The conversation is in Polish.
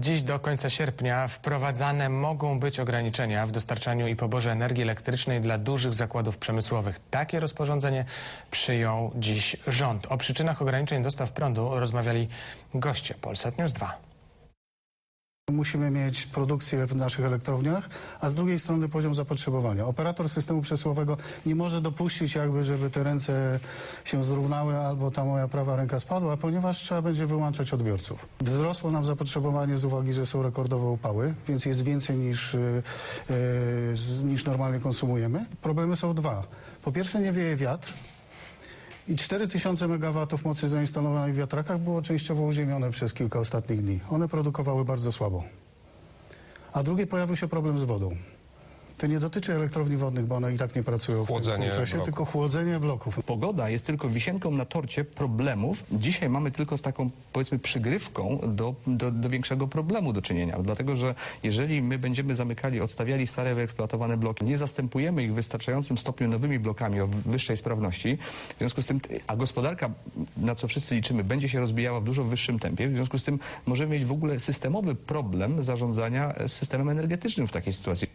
Dziś do końca sierpnia wprowadzane mogą być ograniczenia w dostarczaniu i poborze energii elektrycznej dla dużych zakładów przemysłowych. Takie rozporządzenie przyjął dziś rząd. O przyczynach ograniczeń dostaw prądu rozmawiali goście Polsat News 2. Musimy mieć produkcję w naszych elektrowniach, a z drugiej strony poziom zapotrzebowania. Operator systemu przesyłowego nie może dopuścić jakby, żeby te ręce się zrównały albo ta moja prawa ręka spadła, ponieważ trzeba będzie wyłączać odbiorców. Wzrosło nam zapotrzebowanie z uwagi, że są rekordowe upały, więc jest więcej niż, yy, z- niż normalnie konsumujemy. Problemy są dwa. Po pierwsze nie wieje wiatr, i 4000 MW mocy zainstalowanej w wiatrakach było częściowo uziemione przez kilka ostatnich dni. One produkowały bardzo słabo. A drugie pojawił się problem z wodą. To nie dotyczy elektrowni wodnych, bo one i tak nie pracują w Chłodzenie tym czasie, bloków. tylko chłodzenie bloków. Pogoda jest tylko wisienką na torcie problemów. Dzisiaj mamy tylko z taką, powiedzmy, przygrywką do, do, do większego problemu do czynienia. Dlatego, że jeżeli my będziemy zamykali, odstawiali stare, wyeksploatowane bloki, nie zastępujemy ich w wystarczającym stopniu nowymi blokami o wyższej sprawności, w związku z tym, a gospodarka, na co wszyscy liczymy, będzie się rozbijała w dużo wyższym tempie, w związku z tym możemy mieć w ogóle systemowy problem zarządzania systemem energetycznym w takiej sytuacji.